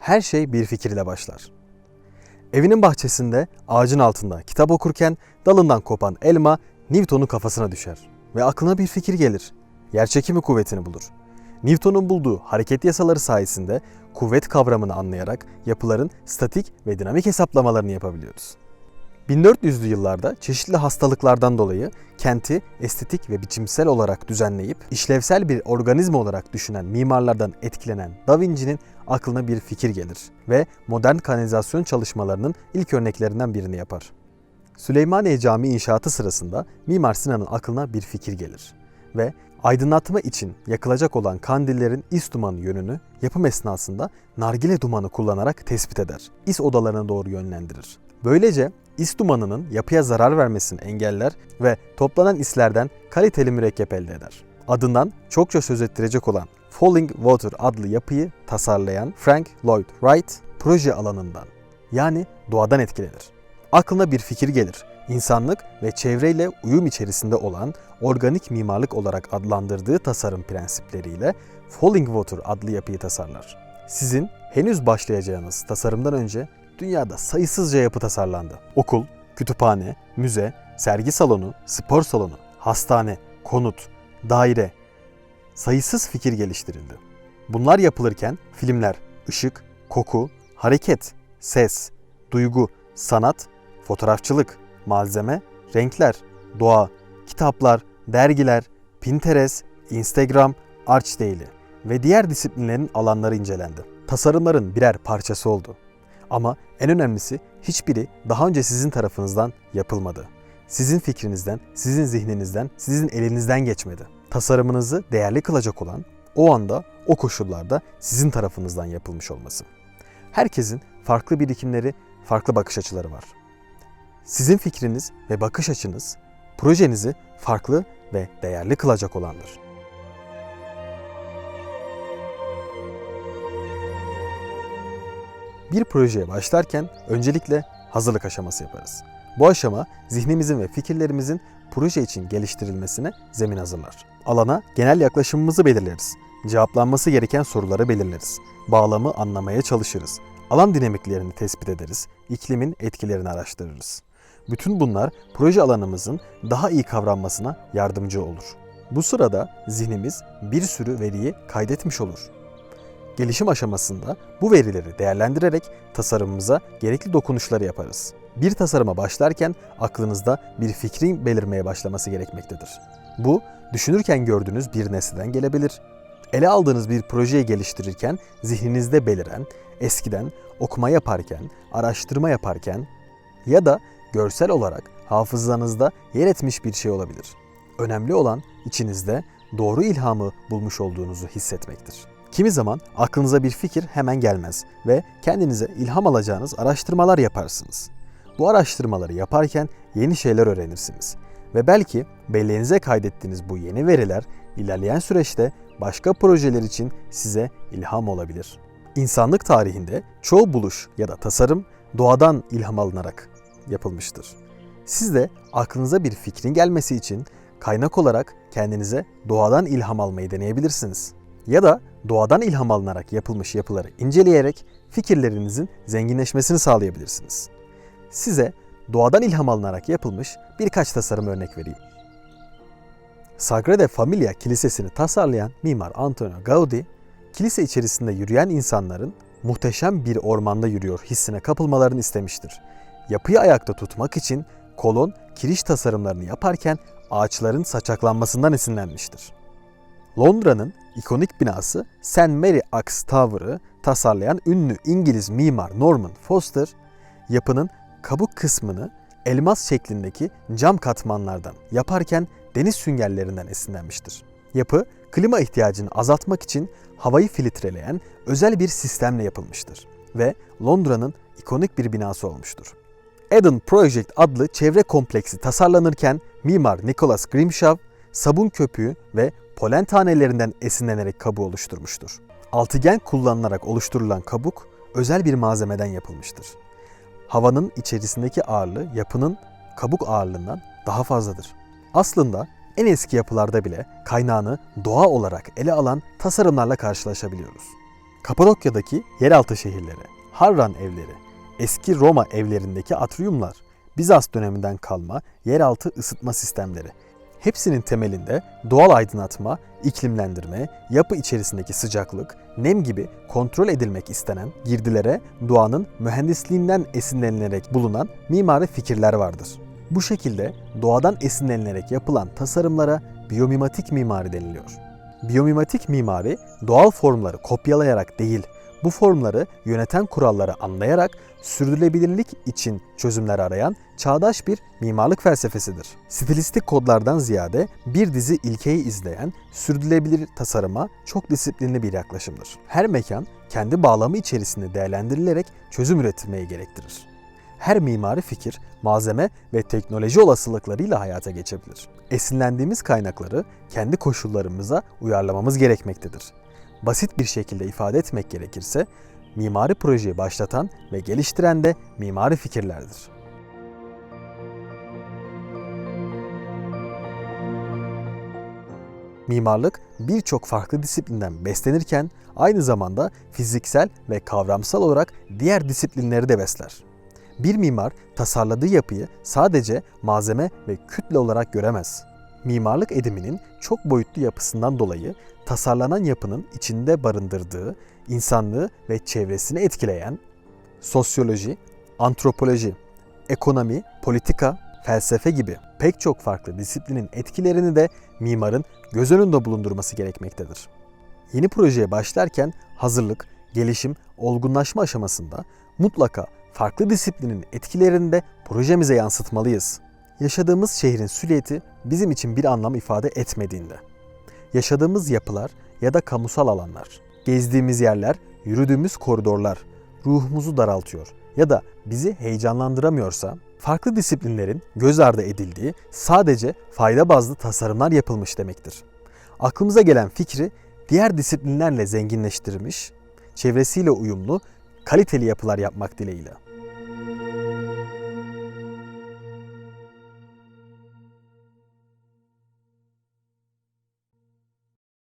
Her şey bir fikirle başlar. Evinin bahçesinde ağacın altında kitap okurken dalından kopan elma Newton'un kafasına düşer ve aklına bir fikir gelir. Yerçekimi kuvvetini bulur. Newton'un bulduğu hareket yasaları sayesinde kuvvet kavramını anlayarak yapıların statik ve dinamik hesaplamalarını yapabiliyoruz. 1400'lü yıllarda çeşitli hastalıklardan dolayı kenti estetik ve biçimsel olarak düzenleyip işlevsel bir organizma olarak düşünen mimarlardan etkilenen Da Vinci'nin aklına bir fikir gelir ve modern kanalizasyon çalışmalarının ilk örneklerinden birini yapar. Süleymaniye Camii inşaatı sırasında Mimar Sinan'ın aklına bir fikir gelir ve aydınlatma için yakılacak olan kandillerin is dumanı yönünü yapım esnasında nargile dumanı kullanarak tespit eder. İs odalarına doğru yönlendirir. Böylece is dumanının yapıya zarar vermesini engeller ve toplanan islerden kaliteli mürekkep elde eder. Adından çokça söz ettirecek olan Falling Water adlı yapıyı tasarlayan Frank Lloyd Wright proje alanından yani doğadan etkilenir. Aklına bir fikir gelir. İnsanlık ve çevreyle uyum içerisinde olan organik mimarlık olarak adlandırdığı tasarım prensipleriyle Falling Water adlı yapıyı tasarlar. Sizin henüz başlayacağınız tasarımdan önce dünyada sayısızca yapı tasarlandı. Okul, kütüphane, müze, sergi salonu, spor salonu, hastane, konut, daire, sayısız fikir geliştirildi. Bunlar yapılırken filmler, ışık, koku, hareket, ses, duygu, sanat, fotoğrafçılık, malzeme, renkler, doğa, kitaplar, dergiler, Pinterest, Instagram, Archdaily ve diğer disiplinlerin alanları incelendi. Tasarımların birer parçası oldu. Ama en önemlisi hiçbiri daha önce sizin tarafınızdan yapılmadı. Sizin fikrinizden, sizin zihninizden, sizin elinizden geçmedi. Tasarımınızı değerli kılacak olan o anda, o koşullarda sizin tarafınızdan yapılmış olması. Herkesin farklı birikimleri, farklı bakış açıları var. Sizin fikriniz ve bakış açınız projenizi farklı ve değerli kılacak olandır. Bir projeye başlarken öncelikle hazırlık aşaması yaparız. Bu aşama zihnimizin ve fikirlerimizin proje için geliştirilmesine zemin hazırlar. Alana genel yaklaşımımızı belirleriz. Cevaplanması gereken soruları belirleriz. Bağlamı anlamaya çalışırız. Alan dinamiklerini tespit ederiz. İklimin etkilerini araştırırız. Bütün bunlar proje alanımızın daha iyi kavranmasına yardımcı olur. Bu sırada zihnimiz bir sürü veriyi kaydetmiş olur. Gelişim aşamasında bu verileri değerlendirerek tasarımımıza gerekli dokunuşları yaparız. Bir tasarıma başlarken aklınızda bir fikrin belirmeye başlaması gerekmektedir. Bu, düşünürken gördüğünüz bir nesneden gelebilir. Ele aldığınız bir projeyi geliştirirken zihninizde beliren, eskiden okuma yaparken, araştırma yaparken ya da görsel olarak hafızanızda yer etmiş bir şey olabilir. Önemli olan içinizde doğru ilhamı bulmuş olduğunuzu hissetmektir. Kimi zaman aklınıza bir fikir hemen gelmez ve kendinize ilham alacağınız araştırmalar yaparsınız. Bu araştırmaları yaparken yeni şeyler öğrenirsiniz ve belki belleğinize kaydettiğiniz bu yeni veriler ilerleyen süreçte başka projeler için size ilham olabilir. İnsanlık tarihinde çoğu buluş ya da tasarım doğadan ilham alınarak yapılmıştır. Siz de aklınıza bir fikrin gelmesi için kaynak olarak kendinize doğadan ilham almayı deneyebilirsiniz. Ya da doğadan ilham alınarak yapılmış yapıları inceleyerek fikirlerinizin zenginleşmesini sağlayabilirsiniz. Size doğadan ilham alınarak yapılmış birkaç tasarım örnek vereyim. Sagrada Familia Kilisesi'ni tasarlayan mimar Antonio Gaudi, kilise içerisinde yürüyen insanların muhteşem bir ormanda yürüyor hissine kapılmalarını istemiştir. Yapıyı ayakta tutmak için kolon, kiriş tasarımlarını yaparken ağaçların saçaklanmasından esinlenmiştir. Londra'nın ikonik binası St. Mary Axe Tower'ı tasarlayan ünlü İngiliz mimar Norman Foster, yapının kabuk kısmını elmas şeklindeki cam katmanlardan yaparken deniz süngerlerinden esinlenmiştir. Yapı, klima ihtiyacını azaltmak için havayı filtreleyen özel bir sistemle yapılmıştır ve Londra'nın ikonik bir binası olmuştur. Eden Project adlı çevre kompleksi tasarlanırken mimar Nicholas Grimshaw, sabun köpüğü ve polen tanelerinden esinlenerek kabuğu oluşturmuştur. Altıgen kullanılarak oluşturulan kabuk özel bir malzemeden yapılmıştır. Havanın içerisindeki ağırlığı yapının kabuk ağırlığından daha fazladır. Aslında en eski yapılarda bile kaynağını doğa olarak ele alan tasarımlarla karşılaşabiliyoruz. Kapadokya'daki yeraltı şehirleri, Harran evleri, eski Roma evlerindeki atriumlar, Bizans döneminden kalma yeraltı ısıtma sistemleri. Hepsinin temelinde doğal aydınlatma, iklimlendirme, yapı içerisindeki sıcaklık, nem gibi kontrol edilmek istenen girdilere doğanın mühendisliğinden esinlenilerek bulunan mimari fikirler vardır. Bu şekilde doğadan esinlenilerek yapılan tasarımlara biyomimatik mimari deniliyor. Biyomimatik mimari doğal formları kopyalayarak değil, bu formları yöneten kuralları anlayarak sürdürülebilirlik için çözümler arayan çağdaş bir mimarlık felsefesidir. Stilistik kodlardan ziyade bir dizi ilkeyi izleyen sürdürülebilir tasarıma çok disiplinli bir yaklaşımdır. Her mekan kendi bağlamı içerisinde değerlendirilerek çözüm üretilmeyi gerektirir. Her mimari fikir, malzeme ve teknoloji olasılıklarıyla hayata geçebilir. Esinlendiğimiz kaynakları kendi koşullarımıza uyarlamamız gerekmektedir. Basit bir şekilde ifade etmek gerekirse, mimari projeyi başlatan ve geliştiren de mimari fikirlerdir. Mimarlık birçok farklı disiplinden beslenirken aynı zamanda fiziksel ve kavramsal olarak diğer disiplinleri de besler. Bir mimar tasarladığı yapıyı sadece malzeme ve kütle olarak göremez. Mimarlık ediminin çok boyutlu yapısından dolayı tasarlanan yapının içinde barındırdığı insanlığı ve çevresini etkileyen sosyoloji, antropoloji, ekonomi, politika, felsefe gibi pek çok farklı disiplinin etkilerini de mimarın göz önünde bulundurması gerekmektedir. Yeni projeye başlarken hazırlık, gelişim, olgunlaşma aşamasında mutlaka farklı disiplinin etkilerini de projemize yansıtmalıyız. Yaşadığımız şehrin süliyeti bizim için bir anlam ifade etmediğinde, yaşadığımız yapılar ya da kamusal alanlar, gezdiğimiz yerler, yürüdüğümüz koridorlar ruhumuzu daraltıyor ya da bizi heyecanlandıramıyorsa, farklı disiplinlerin göz ardı edildiği sadece fayda bazlı tasarımlar yapılmış demektir. Aklımıza gelen fikri diğer disiplinlerle zenginleştirmiş, çevresiyle uyumlu, kaliteli yapılar yapmak dileğiyle.